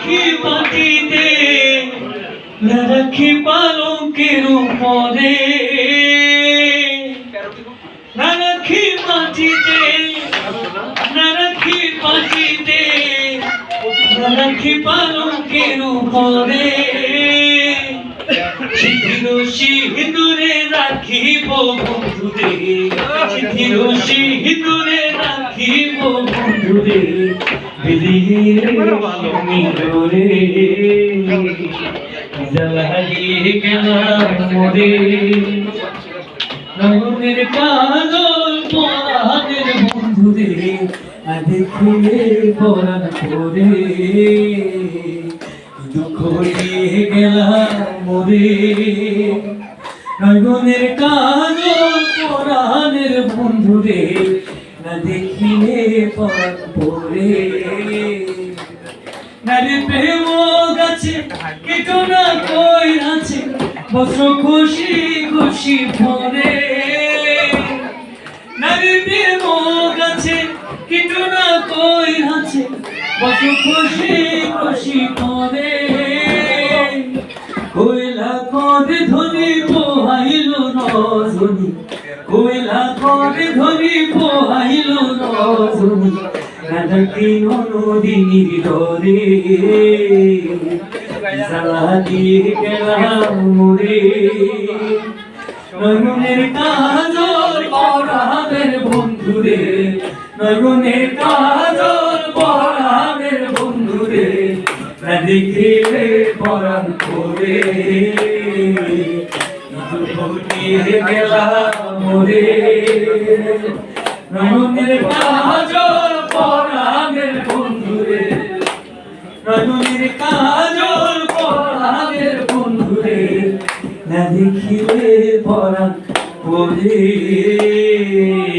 রাখি মাটিতে না রাখি পালঙ্কের উপরে। রাখি মাটিতে না রাখি মাটিতে না রাখি পালঙ্কের উপরে। সিঁদুরে রাখিব বন্ধুরে সিঁদুরে রাখিব বন্ধুরে বিলিয়ে মিলরে জ্বালিয়ে গেলাম মোরে রঙের কাজল পরাদের বন্ধুরে দেখলে পরাণ করে। দুঃখ দিয়ে গেলাম মোরে রঙের কাজল পরাণের বন্ধুরে না দেখিলে নারে প্রেম গাছে না কই আছে বছর খুশি খুশি ভরে। নারে প্রেম গাছে কেটো না কই আছে খুশি খুশি কইলা কদে ধনি পোহাইল নজনি কইলা কদে ধনি পোহাইল নজনি রাধাকে নদিনীর ডরে জ্বালা দিয়ে গেলাম মোরে নয়নের কাজল পরাবের বন্ধুরে। নয়নের কাজল পরাবের বন্ধুরে। না পরাণ করে। গেলাম মোরে নয়নের কাজল রজনীর কাজল পরাগের বন্ধুরে। না দেখিলে থ্যাংক ইউ